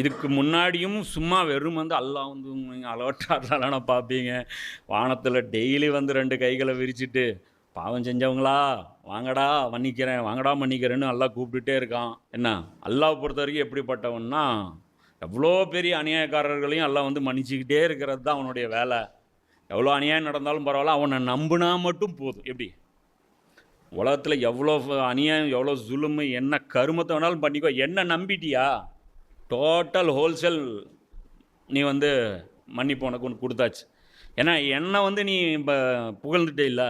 இதுக்கு முன்னாடியும் சும்மா வெறும் வந்து அல்லாஹ் வந்து நீங்கள் அளவற்றாடலான பார்ப்பீங்க. வானத்தில் டெய்லி வந்து ரெண்டு கைகளை விரிச்சிட்டு பாவம் செஞ்சவங்களா? வாங்கடா மன்னிக்கிறேன் வாங்கடா மன்னிக்கிறேன்னு அல்லாஹ் கூப்பிட்டுட்டே இருக்கான். என்ன? அல்லாஹ் பொறுத்த வரைக்கும் எப்படிப்பட்டவன்னா எவ்வளோ பெரிய அநியாயக்காரர்களையும் எல்லாம் வந்து மன்னிச்சுக்கிட்டே இருக்கிறது தான் அவனுடைய வேலை. எவ்வளோ அநியாயம் நடந்தாலும் பரவாயில்ல அவனை நம்பினா மட்டும் போதும். எப்படி? உலகத்தில் எவ்வளோ அநியாயம் எவ்வளோ ஜுலுமு என்ன கருமத்தை வேணாலும் பண்ணிக்கோ. என்ன நம்பிட்டியா? டோட்டல் ஹோல்சேல் நீ வந்து மன்னிப்பு உனக்கு ஒன்று கொடுத்தாச்சு. ஏன்னா என்னை வந்து நீ இப்போ புகழ்ந்துட்டே இல்லை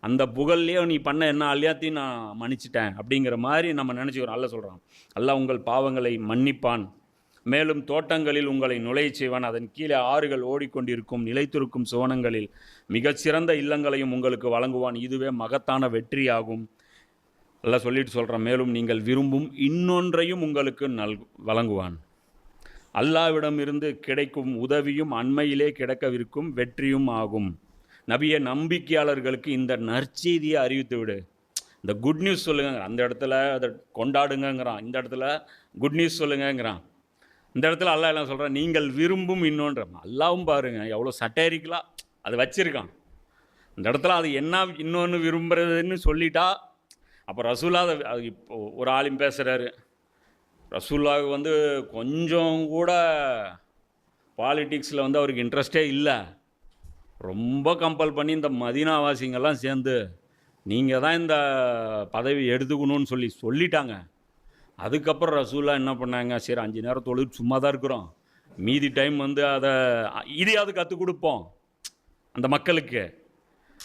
அந்த புகழ்லேயே நீ பண்ண என்ன எல்லாத்தையும் நான் மன்னிச்சிட்டேன் அப்படிங்கிற மாதிரி நம்ம நினச்சிக்கிறோம் அல்ல சொல்கிறான் அல்ல உங்கள் பாவங்களை மன்னிப்பான். மேலும் தோட்டங்களில் உங்களை நுழையச் செய்வான். அதன் கீழே ஆறுகள் ஓடிக்கொண்டிருக்கும் நிலைத்திருக்கும் சுவனங்களில் மிகச்சிறந்த இல்லங்களையும் உங்களுக்கு வழங்குவான். இதுவே மகத்தான வெற்றியாகும். எல்லாம் சொல்லிட்டு சொல்கிறேன் மேலும் நீங்கள் விரும்பும் இன்னொன்றையும் உங்களுக்கு நல் வழங்குவான். அல்லாவிடமிருந்து கிடைக்கும் உதவியும் அண்மையிலே கிடைக்கவிருக்கும் வெற்றியும் ஆகும். நபிய நம்பிக்கையாளர்களுக்கு இந்த நற்செய்தியை அறிவித்து விடு. இந்த குட் நியூஸ் சொல்லுங்க அந்த இடத்துல அதை கொண்டாடுங்கங்கிறான். இந்த இடத்துல குட் நியூஸ் சொல்லுங்கங்கிறான். இந்த இடத்துல அல்லாஹ் என்ன சொல்கிறான் நீங்கள் விரும்பும் இன்னொன்ற. அல்லாவும் பாருங்கள் எவ்வளோ சட்டேரிக்கலாக அது வச்சுருக்கான். இந்த இடத்துல அது என்ன இன்னொன்று விரும்புறதுன்னு சொல்லிட்டா அப்போ ரசூலா அது இப்போ ஒரு ஆளும் பேசுகிறாரு ரசூல்லாவுக்கு வந்து கொஞ்சம் கூட பாலிட்டிக்ஸில் வந்து அவருக்கு இன்ட்ரெஸ்டே இல்லை. ரொம்ப கம்பல் பண்ணி இந்த மதினாவாசிங்கெல்லாம் சேர்ந்து நீங்கள் தான் இந்த பதவி எடுத்துக்கணும்னு சொல்லி சொல்லிட்டாங்க. அதுக்கப்புறம் ரசூலா என்ன பண்ணாங்க? சரி அஞ்சு நேரம் தொழில் சும்மா தான் இருக்கிறோம். மீதி டைம் வந்து அதை இதையாவது கற்றுக் கொடுப்போம் அந்த மக்களுக்கு.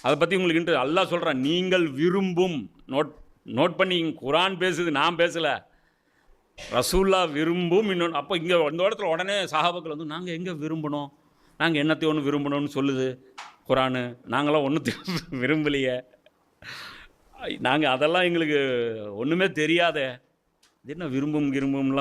அதை பற்றி உங்களுக்கு இன்ட்ரெஸ்ட் அல்லாஹ் சொல்கிறேன் நீங்கள் விரும்பும் நோட் நோட் பண்ணி குரான் பேசுது நான் பேசலை. ரசூல்லா விரும்பும் இன்னொன்று அப்போ இங்கே இந்த இடத்துல உடனே சஹாபாக்கள் வந்து நாங்கள் எங்கே விரும்பணும் நாங்கள் என்னத்தையும் ஒன்று விரும்பணும்னு சொல்லுது குரானு. நாங்களாம் ஒன்றுத்தையும் விரும்பலையே. நாங்கள் அதெல்லாம் எங்களுக்கு ஒன்றுமே தெரியாதே. இது என்ன விரும்பும் விரும்பும்லாம்